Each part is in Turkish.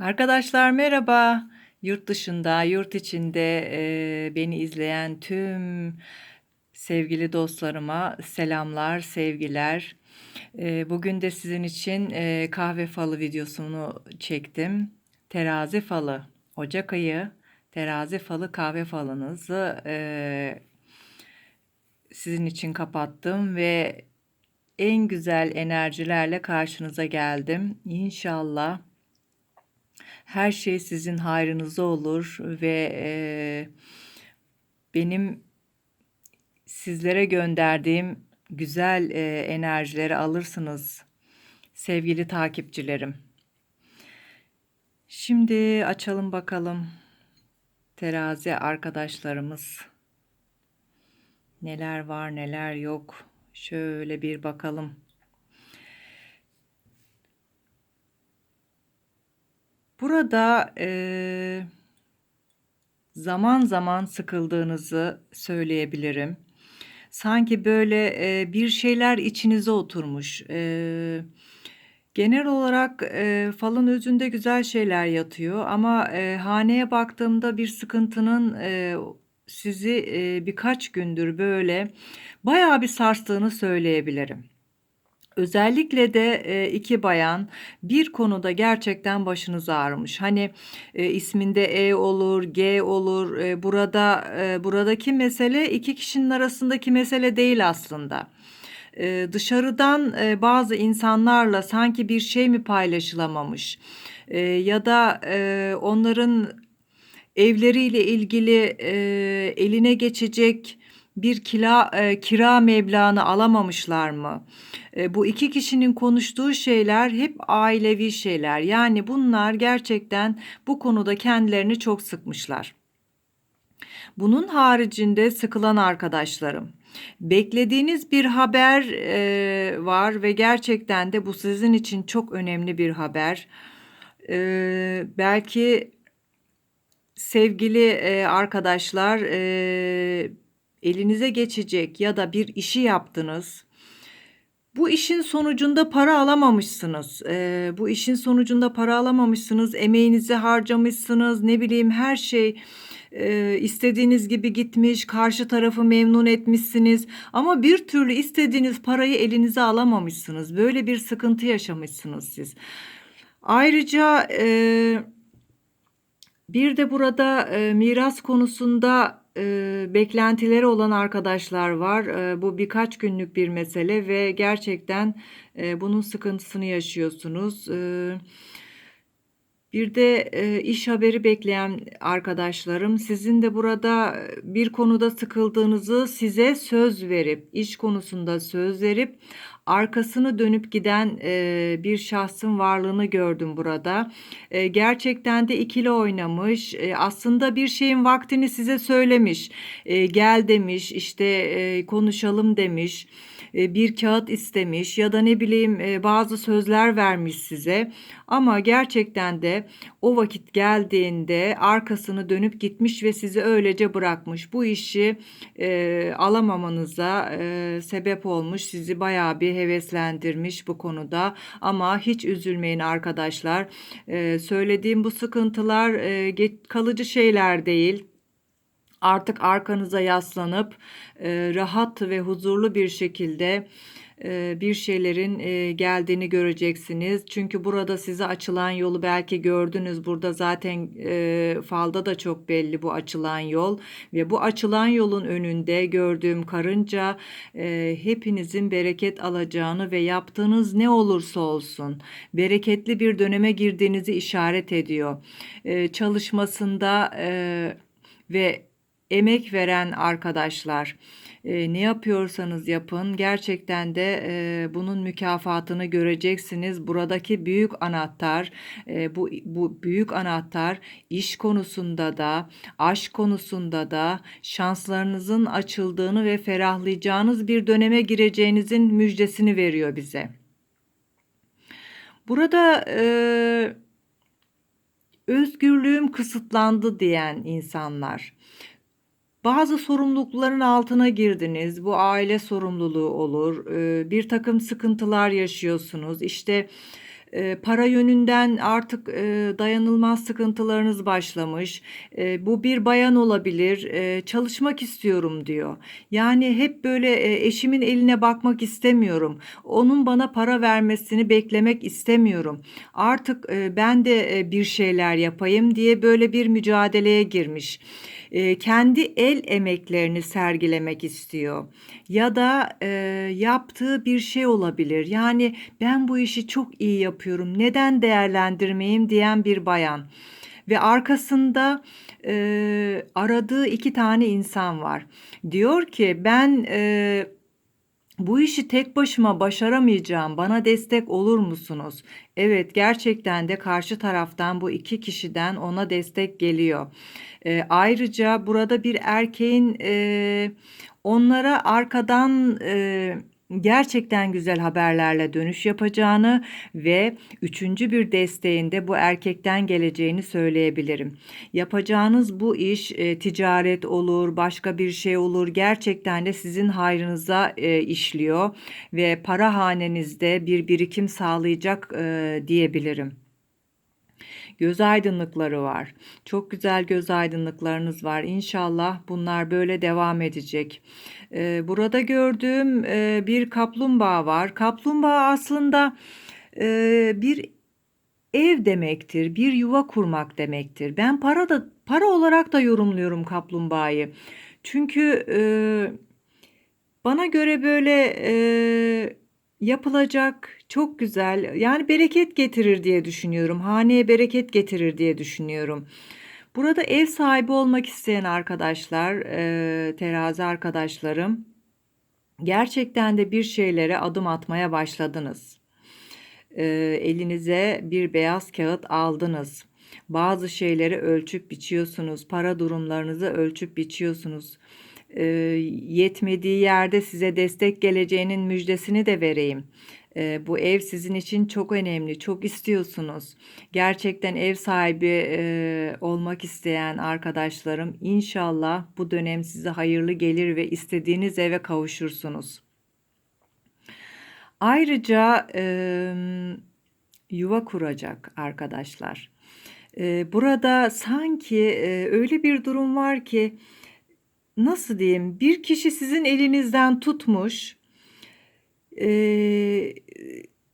Arkadaşlar merhaba. Yurt dışında, yurt içinde eee, beni izleyen tüm sevgili dostlarıma selamlar, sevgiler. Eee, bugün de sizin için eee, kahve falı videosunu çektim. Terazi falı, Ocak ayı terazi falı kahve falınızı eee, sizin için kapattım ve en güzel enerjilerle karşınıza geldim. İnşallah her şey sizin hayrınıza olur ve eee, benim sizlere gönderdiğim güzel eee, enerjileri alırsınız sevgili takipçilerim. Şimdi açalım bakalım terazi arkadaşlarımız neler var neler yok. Şöyle bir bakalım. Burada eee, zaman zaman sıkıldığınızı söyleyebilirim. Sanki böyle eee, bir şeyler içinize oturmuş. Eee, genel olarak eee, falın özünde güzel şeyler yatıyor ama eee, haneye baktığımda bir sıkıntının eee, sizi eee, birkaç gündür böyle bayağı bir sarstığını söyleyebilirim. Özellikle de eee, iki bayan bir konuda gerçekten başınız ağrımış. Hani eee, isminde E olur, G olur. Eee, burada eee, buradaki mesele iki kişinin arasındaki mesele değil aslında. Eee, dışarıdan eee, bazı insanlarla sanki bir şey mi paylaşılamamış Eee, ya da eee, onların evleriyle ilgili eee, eline geçecek bir kila, eee, kira meblağını alamamışlar mı? Eee, bu iki kişinin konuştuğu şeyler hep ailevi şeyler. Yani bunlar gerçekten bu konuda kendilerini çok sıkmışlar. Bunun haricinde sıkılan arkadaşlarım. Beklediğiniz bir haber eee, var ve gerçekten de bu sizin için çok önemli bir haber. Eee, belki sevgili eee, arkadaşlar eee, elinize geçecek ya da bir işi yaptınız. Bu işin sonucunda para alamamışsınız. Eee, bu işin sonucunda para alamamışsınız. Emeğinizi harcamışsınız. Ne bileyim her şey eee, istediğiniz gibi gitmiş. Karşı tarafı memnun etmişsiniz. Ama bir türlü istediğiniz parayı elinize alamamışsınız. Böyle bir sıkıntı yaşamışsınız siz. Ayrıca eee, bir de burada eee, miras konusunda eee, beklentileri olan arkadaşlar var. Eee, bu birkaç günlük bir mesele ve gerçekten eee, bunun sıkıntısını yaşıyorsunuz. Eee, bir de eee, iş haberi bekleyen arkadaşlarım, sizin de burada bir konuda sıkıldığınızı size söz verip, iş konusunda söz verip arkasını dönüp giden eee, bir şahsın varlığını gördüm burada. Eee, gerçekten de ikili oynamış. Eee, aslında bir şeyin vaktini size söylemiş. Eee, gel demiş, işte eee, konuşalım demiş. Eee, bir kağıt istemiş ya da ne bileyim eee, bazı sözler vermiş size. Ama gerçekten de o vakit geldiğinde arkasını dönüp gitmiş ve sizi öylece bırakmış. Bu işi eee, alamamanıza eee, sebep olmuş. Sizi bayağı bir heveslendirmiş bu konuda. Ama hiç üzülmeyin arkadaşlar. Eee, söylediğim bu sıkıntılar eee, ge- kalıcı şeyler değil. Artık arkanıza yaslanıp eee, rahat ve huzurlu bir şekilde bir şeylerin eee, geldiğini göreceksiniz. Çünkü burada size açılan yolu belki gördünüz. Burada zaten eee, falda da çok belli bu açılan yol ve bu açılan yolun önünde gördüğüm karınca hepinizin bereket alacağını ve yaptığınız ne olursa olsun bereketli bir döneme girdiğinizi işaret ediyor. Çalışmasında ve emek veren arkadaşlar e, ne yapıyorsanız yapın gerçekten de e, bunun mükafatını göreceksiniz. Buradaki büyük anahtar e, bu bu büyük anahtar iş konusunda da aşk konusunda da şanslarınızın açıldığını ve ferahlayacağınız bir döneme gireceğinizin müjdesini veriyor bize. Burada e, özgürlüğüm kısıtlandı diyen insanlar. Bazı sorumlulukların altına girdiniz. Bu aile sorumluluğu olur. Ee, bir takım sıkıntılar yaşıyorsunuz. İşte para yönünden artık, eee, dayanılmaz sıkıntılarınız başlamış. Eee, bu bir bayan olabilir. Eee, çalışmak istiyorum diyor. Yani hep böyle, eee, eşimin eline bakmak istemiyorum. Onun bana para vermesini beklemek istemiyorum. Artık, ben de, bir şeyler yapayım diye böyle bir mücadeleye girmiş. Kendi el emeklerini sergilemek istiyor ya da, yaptığı bir şey olabilir. Yani ben bu işi çok iyi yapıyorum, neden değerlendirmeyeyim diyen bir bayan ve arkasında, eee, aradığı 2 tane insan var. Diyor ki ben, eee, bu işi tek başıma başaramayacağım, bana destek olur musunuz? Evet, gerçekten de karşı taraftan bu 2 kişiden ona destek geliyor. Eee, ayrıca burada bir erkeğin, eee, onlara arkadan, eee, gerçekten güzel haberlerle dönüş yapacağını ve 3'üncü bir desteğin de bu erkekten geleceğini söyleyebilirim. Yapacağınız bu iş, eee, ticaret olur, başka bir şey olur. Gerçekten de sizin hayrınıza, eee, işliyor ve para hanenizde bir birikim sağlayacak, eee, diyebilirim. Göz aydınlıkları var. Çok güzel göz aydınlıklarınız var. İnşallah bunlar böyle devam edecek. Eee, burada gördüğüm, eee, bir kaplumbağa var. Kaplumbağa aslında, eee, bir ev demektir, bir yuva kurmak demektir. Ben para da para olarak da yorumluyorum kaplumbağayı. Çünkü, eee, bana göre böyle, eee, yapılacak çok güzel, yani bereket getirir diye düşünüyorum. Haneye bereket getirir diye düşünüyorum. Burada ev sahibi olmak isteyen arkadaşlar, eee, terazi arkadaşlarım, gerçekten de bir şeylere adım atmaya başladınız. Eee, elinize bir beyaz kağıt aldınız. Bazı şeyleri ölçüp biçiyorsunuz. Para durumlarınızı ölçüp biçiyorsunuz. Eee, yetmediği yerde size destek geleceğinin müjdesini de vereyim. Eee, bu ev sizin için çok önemli, çok istiyorsunuz. Gerçekten ev sahibi, eee, olmak isteyen arkadaşlarım, inşallah bu dönem size hayırlı gelir ve istediğiniz eve kavuşursunuz. Ayrıca, emm, yuva kuracak arkadaşlar. Eee, burada sanki, eee, öyle bir durum var ki, nasıl diyeyim, bir kişi sizin elinizden tutmuş, eee,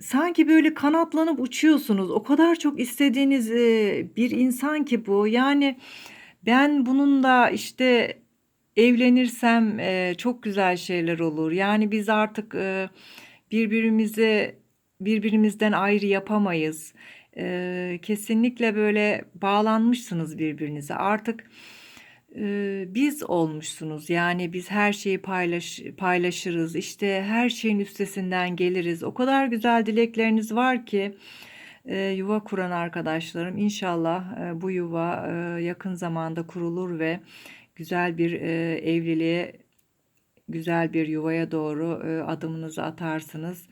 sanki böyle kanatlanıp uçuyorsunuz. O kadar çok istediğiniz, eee, bir insan ki bu. Yani ben bununla, işte, evlenirsem, eee, çok güzel şeyler olur. Yani biz artık, eee, birbirimizi birbirimizden ayrı yapamayız. Eee, kesinlikle böyle bağlanmışsınız birbirinize. Artık, eee, biz olmuşsunuz. Yani biz her şeyi paylaş paylaşırız. İşte, her şeyin üstesinden geliriz. O kadar güzel dilekleriniz var ki, eee, yuva kuran arkadaşlarım, inşallah, eee, bu yuva, eee, yakın zamanda kurulur ve güzel bir, eee, evliliğe, güzel bir yuvaya doğru, eee, adımınızı atarsınız.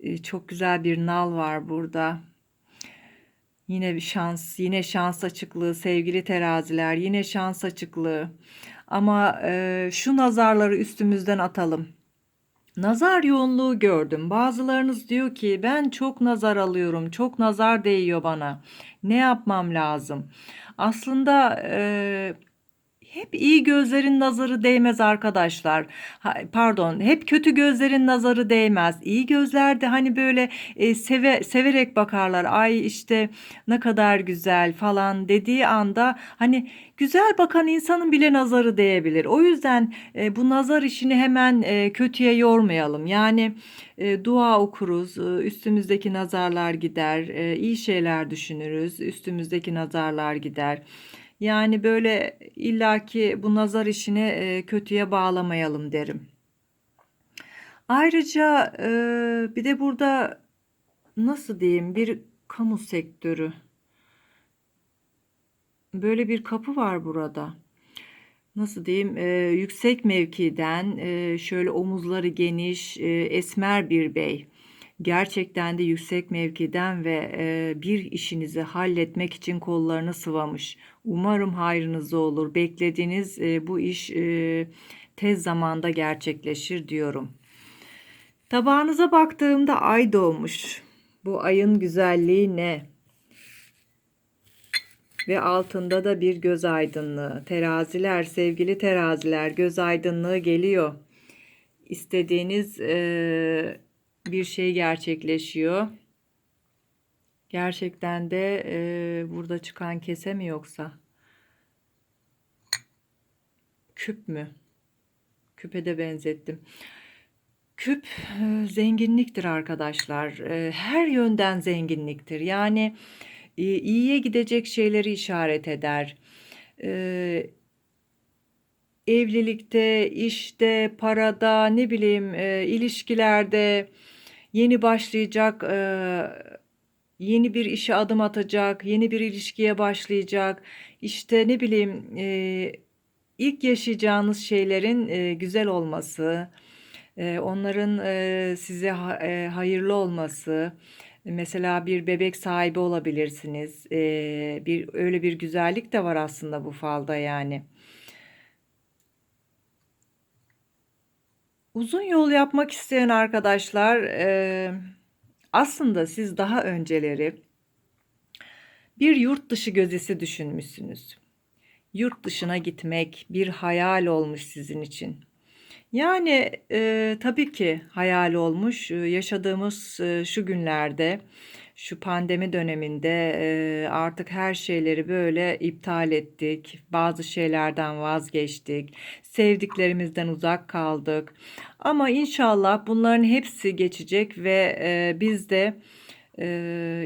Eee, çok güzel bir nal var burada. Yine bir şans, yine şans açıklığı sevgili teraziler, yine şans açıklığı. Ama, eee, şu nazarları üstümüzden atalım. Nazar yoğunluğu gördüm. Bazılarınız diyor ki ben çok nazar alıyorum, çok nazar değiyor bana. Ne yapmam lazım? Aslında, eee, hep iyi gözlerin nazarı değmez arkadaşlar. Pardon, hep kötü gözlerin nazarı değmez. İyi gözler de hani böyle, eee, seve severek bakarlar. Ay, işte, ne kadar güzel falan dediği anda, hani, güzel bakan insanın bile nazarı değebilir. O yüzden, eee, bu nazar işini hemen, eee, kötüye yormayalım. Yani, eee, dua okuruz, ııı, üstümüzdeki nazarlar gider, eee, iyi şeyler düşünürüz, üstümüzdeki nazarlar gider. Yani, böyle, illaki bu nazar işini, eee, kötüye bağlamayalım derim. Ayrıca, eee, bir de burada, nasıl diyeyim, bir kamu sektörü. Böyle bir kapı var burada. Nasıl diyeyim, eee, yüksek mevkiden, şöyle omuzları geniş, esmer bir bey. Gerçekten de yüksek mevkiden ve, eee, bir işinizi halletmek için kollarını sıvamış. Umarım hayrınıza olur. Beklediğiniz, eee, bu iş, eee, tez zamanda gerçekleşir diyorum. Tabağınıza baktığımda ay doğmuş. Bu ayın güzelliği ne? Ve altında da bir göz aydınlığı. Teraziler, sevgili teraziler, göz aydınlığı geliyor. İstediğiniz e, bir şey gerçekleşiyor. Gerçekten de e, burada çıkan kese mi yoksa? Küp mü? Küpe de benzettim. Küp e, zenginliktir arkadaşlar. E, her yönden zenginliktir. Yani e, iyiye gidecek şeyleri işaret eder. E, evlilikte, işte, parada, ne bileyim, e, ilişkilerde yeni başlayacak, e, yeni bir işe adım atacak, yeni bir ilişkiye başlayacak. İşte ne bileyim, e, ilk yaşayacağınız şeylerin e, güzel olması, onların size ha- hayırlı olması. Mesela bir bebek sahibi olabilirsiniz. E, bir öyle bir güzellik de var aslında bu falda yani. Uzun yol yapmak isteyen arkadaşlar, aslında siz daha önceleri bir yurt dışı gözisi düşünmüşsünüz. Yurt dışına gitmek bir hayal olmuş sizin için. Yani e, tabii ki hayal olmuş. Yaşadığımız e, şu günlerde, şu pandemi döneminde artık her şeyleri böyle iptal ettik. Bazı şeylerden vazgeçtik. Sevdiklerimizden uzak kaldık. Ama inşallah bunların hepsi geçecek ve biz de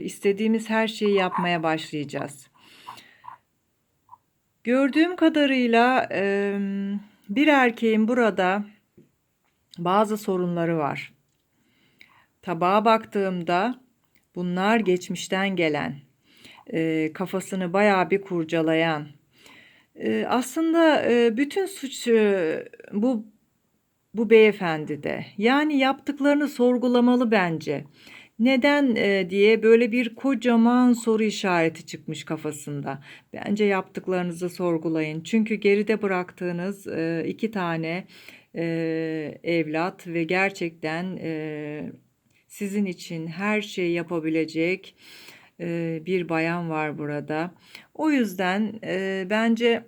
istediğimiz her şeyi yapmaya başlayacağız. Gördüğüm kadarıyla bir erkeğin burada bazı sorunları var. Tabağa baktığımda bunlar geçmişten gelen, e, kafasını bayağı bir kurcalayan. E, aslında e, bütün suç e, bu bu beyefendi de. Yani yaptıklarını sorgulamalı bence. Neden e, diye böyle bir kocaman soru işareti çıkmış kafasında. Bence yaptıklarınızı sorgulayın. Çünkü geride bıraktığınız e, iki tane e, evlat ve gerçekten e, sizin için her şeyi yapabilecek e, bir bayan var burada. O yüzden e, bence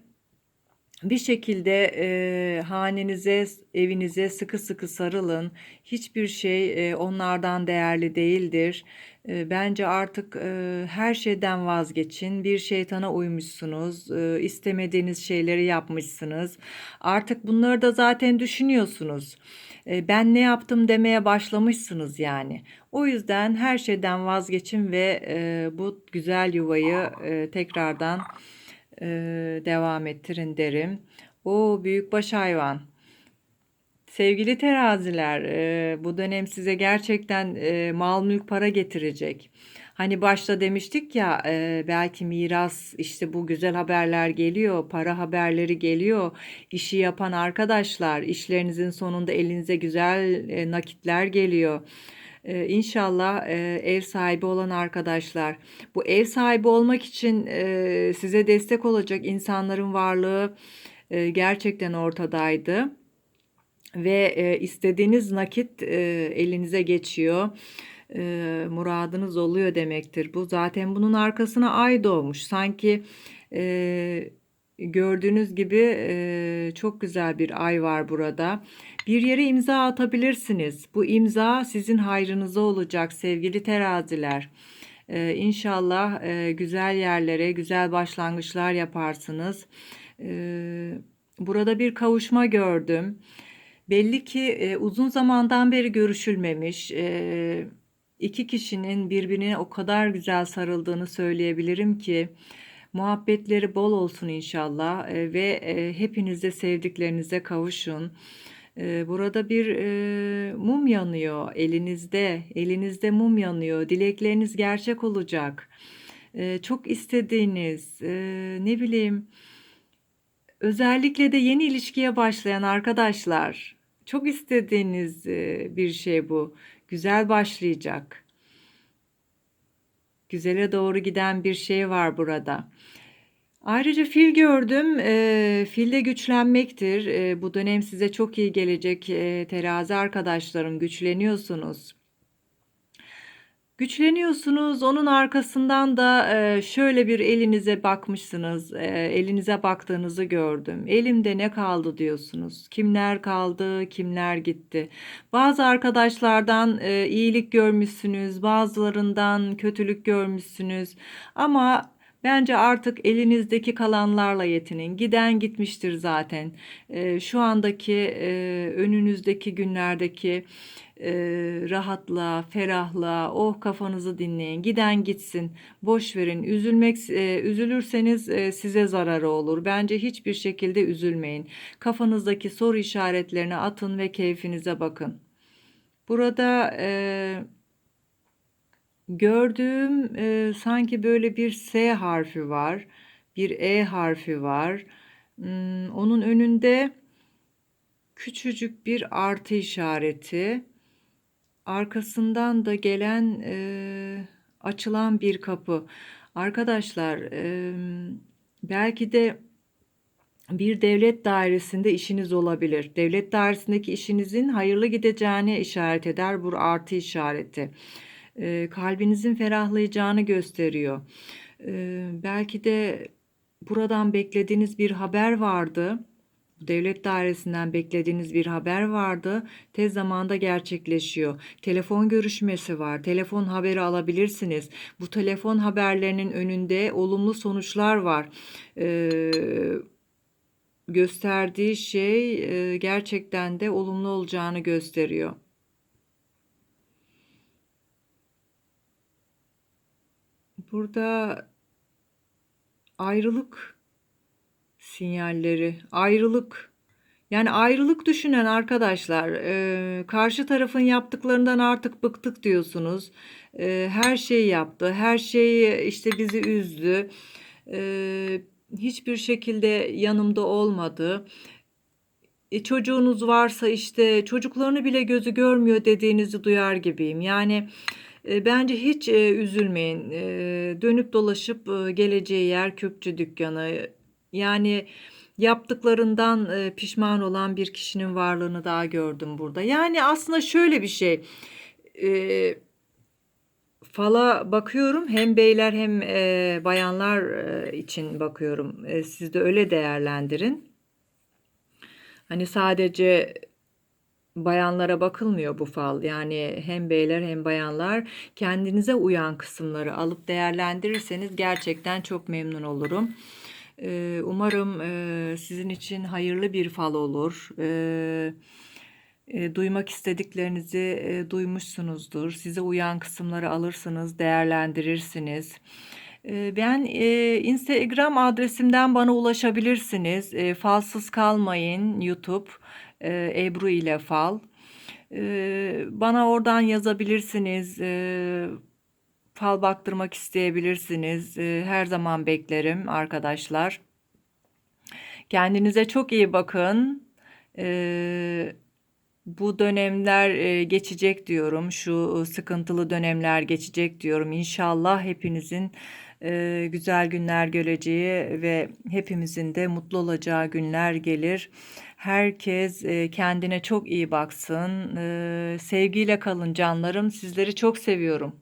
bir şekilde e, hanenize, evinize sıkı sıkı sarılın. Hiçbir şey e, onlardan değerli değildir. E, bence artık e, her şeyden vazgeçin. Bir şeytana uymuşsunuz. E, istemediğiniz şeyleri yapmışsınız. Artık bunları da zaten düşünüyorsunuz. E, ben ne yaptım demeye başlamışsınız yani. O yüzden her şeyden vazgeçin ve bu güzel yuvayı tekrardan devam ettirin derim. O büyükbaş hayvan. Sevgili teraziler, e, bu dönem size gerçekten e, mal mülk para getirecek. Hani başta demiştik ya e, belki miras işte bu güzel haberler geliyor, para haberleri geliyor. İşi yapan arkadaşlar, işlerinizin sonunda elinize güzel nakitler geliyor. Ee, inşallah e, ev sahibi olan arkadaşlar, bu ev sahibi olmak için size destek olacak insanların varlığı gerçekten ortadaydı ve e, istediğiniz nakit e, elinize geçiyor. E, muradınız oluyor demektir. Bu zaten bunun arkasına ay doğmuş. Sanki e, gördüğünüz gibi e, çok güzel bir ay var burada. Bir yere imza atabilirsiniz. Bu imza sizin hayrınıza olacak sevgili teraziler. Ee, inşallah e, güzel yerlere, güzel başlangıçlar yaparsınız. Ee, burada bir kavuşma gördüm. Belli ki e, uzun zamandan beri görüşülmemiş. E, iki kişinin birbirine o kadar güzel sarıldığını söyleyebilirim ki. Muhabbetleri bol olsun inşallah e, ve e, hepiniz sevdiklerinize kavuşun. E, burada bir e, mum yanıyor elinizde, elinizde mum yanıyor. Dilekleriniz gerçek olacak. E, çok istediğiniz, e, ne bileyim, özellikle de yeni ilişkiye başlayan arkadaşlar, çok istediğiniz e, bir şey bu. Güzel başlayacak. Güzele doğru giden bir şey var burada. Ayrıca fil gördüm. Eee, fil de güçlenmektir. Eee, bu dönem size çok iyi gelecek. Eee, terazi arkadaşlarım güçleniyorsunuz. Güçleniyorsunuz. Onun arkasından da e, şöyle bir elinize bakmışsınız. E, elinize baktığınızı gördüm. Elimde ne kaldı diyorsunuz. Kimler kaldı, kimler gitti. Bazı arkadaşlardan e, iyilik görmüşsünüz, bazılarından kötülük görmüşsünüz. Ama bence artık elinizdeki kalanlarla yetinin. Giden gitmiştir zaten. E, şu andaki e, önünüzdeki günlerdeki e, rahatla, ferahla, oh kafanızı dinleyin, giden gitsin, boş verin. Üzülmek, e, üzülürseniz e, size zararı olur. Bence hiçbir şekilde üzülmeyin. Kafanızdaki soru işaretlerini atın ve keyfinize bakın. Burada e, gördüğüm e, sanki böyle bir S harfi var, bir E harfi var. Hmm, onun önünde küçücük bir artı işareti. Arkasından da gelen e, açılan bir kapı. Arkadaşlar e, belki de bir devlet dairesinde işiniz olabilir. Devlet dairesindeki işinizin hayırlı gideceğine işaret eder bu artı işareti. E, kalbinizin ferahlayacağını gösteriyor. E, belki de buradan beklediğiniz bir haber vardı devlet dairesinden beklediğiniz bir haber vardı. Tez zamanda gerçekleşiyor. Telefon görüşmesi var. Telefon haberi alabilirsiniz. Bu telefon haberlerinin önünde olumlu sonuçlar var. Ee, gösterdiği şey e, gerçekten de olumlu olacağını gösteriyor. Burada ayrılık sinyalleri, ayrılık. Yani ayrılık düşünen arkadaşlar, e, karşı tarafın yaptıklarından artık bıktık diyorsunuz. E, her şeyi yaptı, her şeyi işte bizi üzdü. E, hiçbir şekilde yanımda olmadı. E, çocuğunuz varsa işte çocuklarını bile gözü görmüyor dediğinizi duyar gibiyim. Yani bence hiç e, üzülmeyin. E, dönüp dolaşıp e, geleceği yer kökçü dükkanı. Yani yaptıklarından e, pişman olan bir kişinin varlığını daha gördüm burada. Yani aslında şöyle bir şey. Fala bakıyorum hem beyler hem bayanlar için bakıyorum. Siz de öyle değerlendirin. Hani sadece bayanlara bakılmıyor bu fal. Yani hem beyler hem bayanlar kendinize uyan kısımları alıp değerlendirirseniz gerçekten çok memnun olurum. Ee, umarım e, sizin için hayırlı bir fal olur. Ee, e, duymak istediklerinizi e, duymuşsunuzdur. Size uyan kısımları alırsınız, değerlendirirsiniz. Ee, ben Instagram adresimden bana ulaşabilirsiniz. Falsız kalmayın YouTube Ebru ile Fal. Bana oradan yazabilirsiniz fal baktırmak isteyebilirsiniz. Ee, her zaman beklerim arkadaşlar. Kendinize çok iyi bakın. Ee, bu dönemler e, geçecek diyorum. Şu sıkıntılı dönemler geçecek diyorum. İnşallah hepinizin e, güzel günler göreceği ve hepimizin de mutlu olacağı günler gelir. Herkes e, kendine çok iyi baksın. Sevgiyle kalın canlarım. Sizleri çok seviyorum.